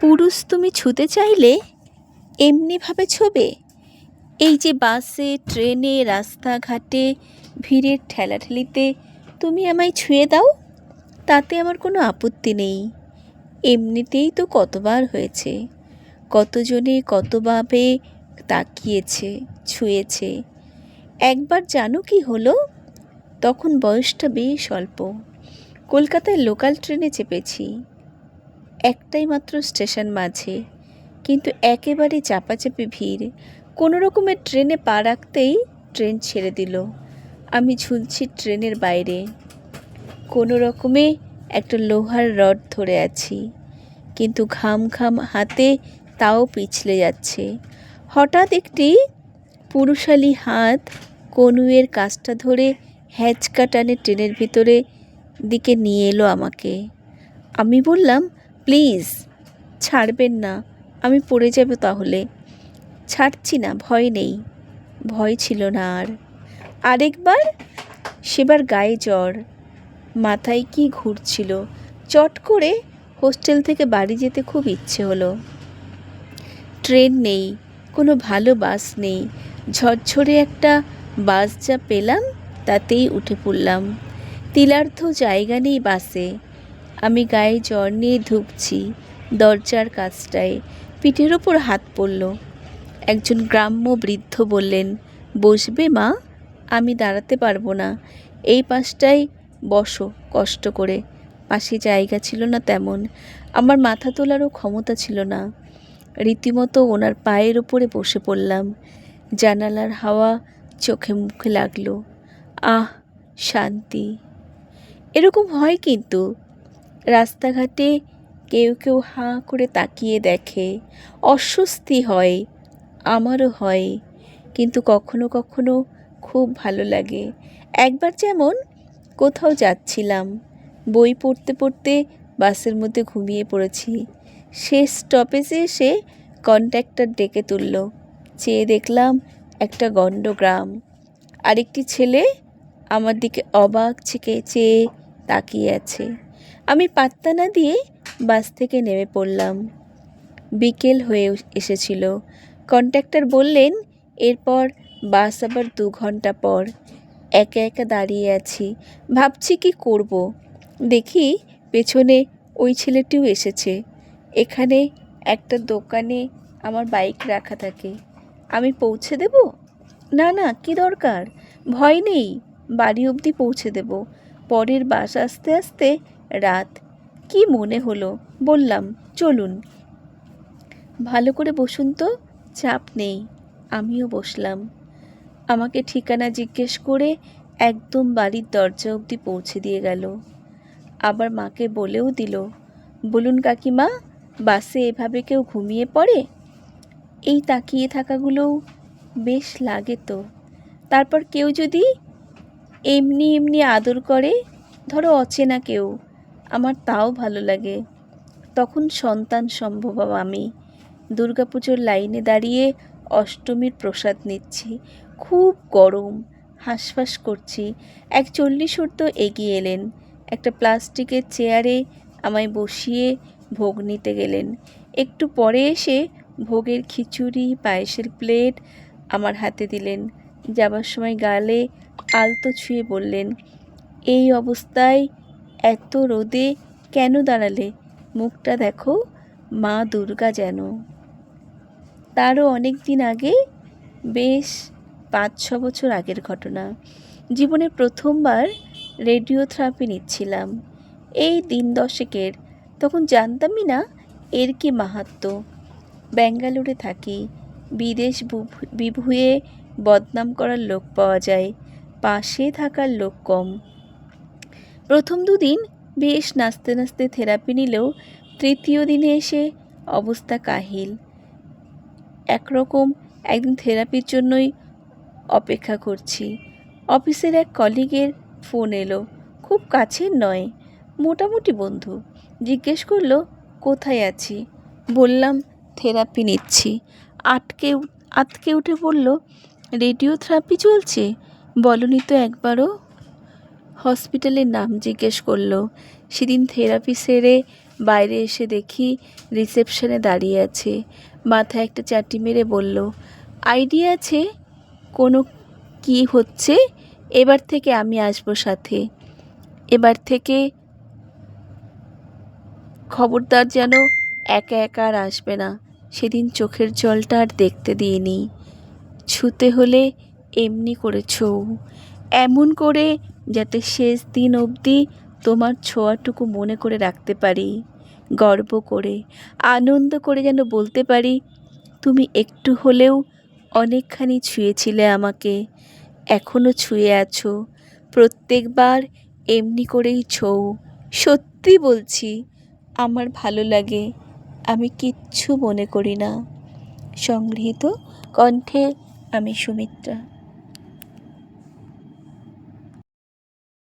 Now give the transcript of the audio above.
পুরুষ তুমি ছুতে চাইলে এমনিভাবে ছোবে। এই যে বাসে, ট্রেনে, রাস্তাঘাটে, ভিড়ের ঠেলাঠেলিতে তুমি আমায় ছুঁয়ে দাও, তাতে আমার কোনো আপত্তি নেই। এমনিতেই তো কতবার হয়েছে, কতজনে কতভাবে তাকিয়েছে, ছুঁয়েছে। একবার জানো কি হলো? তখন বয়সটা বেশ অল্প। কলকাতায় লোকাল ট্রেনে চেপেছি। একটাই মাত্র স্টেশন মাঝে। কিন্তু একেবারে চাপাচাপি ভিড়। কোনো রকমের ট্রেনে পা রাখতেই ট্রেন ছেড়ে দিল। আমি ঝুলছি ট্রেনের বাইরে। কোনো রকমে একটা লোহার রড ধরে আছি। কিন্তু ঘাম ঘাম হাতে তাও পিছলে যাচ্ছে। হঠাৎ একটি পুরুষালী হাত কনুয়ের কাজটা ধরে হ্যাচকা টানে ট্রেনের ভিতরে দিকে নিয়ে এলো আমাকে। আমি বললাম প্লিজ, ছাড়বেন না, আমি পড়ে যাব তাহলে। ছাড়ছি না, ভয় নেই। ভয় ছিল না আর। আরেকবার? সেবার গায়ে জ্বর। মাথায় কি ঘুরছিল চট করে হোস্টেল থেকে বাড়ি যেতে খুব ইচ্ছে হলো। ট্রেন নেই, কোনো ভালো বাস নেই। ঝরঝরে একটা বাস যা পেলাম, তাতেই উঠে পড়লাম। তিলার্ধ জায়গা নেই বাসে। আমি গায়ে জ্বর নিয়ে ধুকছি দরজার কাছটায় পিঠের ওপর হাত পড়ল। একজন গ্রাম্য বৃদ্ধ বললেন, বসবে মা, আমি দাঁড়াতে পারব না। এই পাশটায় বসো, কষ্ট করে। পাশে জায়গা ছিল না তেমন, আমার মাথা তোলারও ক্ষমতা ছিল না। রীতিমতো ওনার পায়ের ওপরে বসে পড়লাম। জানালার হাওয়া চোখে মুখে লাগল। আহ, শান্তি। এরকম হয় কিন্তু রাস্তাঘাটে কেউ কেউ হাঁ করে তাকিয়ে দেখে, অস্বস্তি হয়, আমারও হয়। কিন্তু কখনো কখনো খুব ভালো লাগে। একবার যেমন কোথাও যাচ্ছিলাম, বই পড়তে পড়তে বাসের মধ্যে ঘুমিয়ে পড়েছি। শেষ স্টপেজে এসে কন্ট্রাক্টর ডেকে তুলল। চেয়ে দেখলাম একটা গণ্ড গ্রাম আরেকটি ছেলে আমার দিকে অবাক ছেকে, চেয়ে তাকিয়ে আছে। আমি পাত্তা না দিয়ে বাস থেকে নেমে পড়লাম। বিকেল হয়ে এসেছিল। কন্ট্রাক্টর বললেন, এরপর বাস আবার দু ঘণ্টা পর। একা একা দাঁড়িয়ে আছি। ভাবছি কি করব। দেখি পেছনে ওই ছেলেটিও এসেছে। এখানে একটা দোকানে আমার বাইক রাখা থাকে। আমি পৌঁছে দেব? না না, কি দরকার? ভয় নেই। বাড়ি অবধি পৌঁছে দেব। পরের বাস আসতে আসতে রাত। কি মনে হলো? বললাম, চলুন। ভালো করে বসুন তো, চাপ নেই। আমিও বসলাম। আমাকে ঠিকানা জিজ্ঞেস করে একদম বাড়ির দরজা অবধি পৌঁছে দিয়ে গেল। আবার মাকে বলেও দিল, বলুন কাকিমা, বাসে এভাবে কেউ ঘুমিয়ে পড়ে? এই তাকিয়ে থাকাগুলোও বেশ লাগে তো। তারপর কেউ যদি এমনি এমনি আদর করে, ধরো অচেনা কেউ আমার তাও ভালো লাগে। তখন সন্তান সম্ভব আমি। দুর্গাপুজোর লাইনে দাঁড়িয়ে অষ্টমীর প্রসাদ নিচ্ছি। খুব গরম, হাঁসফাঁস করছি। এক চল্লিশ ঊর্ধ্ব এগিয়ে এলেন। একটা প্লাস্টিকের চেয়ারে আমায় বসিয়ে ভোগ নিতে গেলেন। একটু পরে এসে ভোগের খিচুড়ি, পায়েসের প্লেট আমার হাতে দিলেন। যাবার সময় গালে আলতো ছুঁয়ে বললেন, এই অবস্থায় এত রোদে কেন দাঁড়ালে? মুখটা দেখো, মা দুর্গা যেন। তারও অনেক দিন আগে, বেশ পাঁচ ছ বছর আগের ঘটনা। জীবনে প্রথমবার রেডিওথেরাপি নিচ্ছিলাম। এই দিন দশেকের, তখন জানতামই না এর কি মাহাত্ম। ব্যাঙ্গালোরে থাকি, বিদেশ বিভুয়ে বদনাম করার লোক পাওয়া যায়, পাশে থাকার লোক কম। প্রথম দুদিন বেশ নাচতে নাচতে থেরাপি নিলেও তৃতীয় দিনে এসে অবস্থা কাহিল। একরকম একদিন থেরাপির জন্যই অপেক্ষা করছি। অফিসের এক কলিগের ফোন এলো। খুব কাছের নয়, মোটামুটি বন্ধু। জিজ্ঞেস করল, কোথায় আছি? বললাম, থেরাপি নিচ্ছি। আটকে আটকে উঠে বলল রেডিও থেরাপি চলছে? বলনি তো একবারও। হসপিটালের নাম জিজ্ঞেস করল। সেদিন থেরাপি সেরে বাইরে এসে দেখি রিসেপশনে দাঁড়িয়ে আছে। মাথায় একটা চাটি মেরে বলল, আইডিয়া আছে? কোনো কি হচ্ছে? এবার থেকে আমি আসব সাথে। এবার থেকে খবরদার যেন একা একা আর আসবে না। সেদিন চোখের জলটা আর দেখতে দিইনি। ছুতে হলে এমনি করে ছৌ এমন করে যাতে শেষ দিন অবধি তোমার ছোঁয়াটুকু মনে করে রাখতে পারি। গর্ব করে, আনন্দ করে যেন বলতে পারি, তুমি একটু হলেও অনেকখানি ছুঁয়েছিলে আমাকে। এখনও ছুঁয়ে আছো, প্রত্যেকবার এমনি করেই ছৌ সত্যি বলছি, আমার ভালো লাগে, আমি কিচ্ছু মনে করি না। সংগৃহীত কণ্ঠে আমি সুমিত্রা।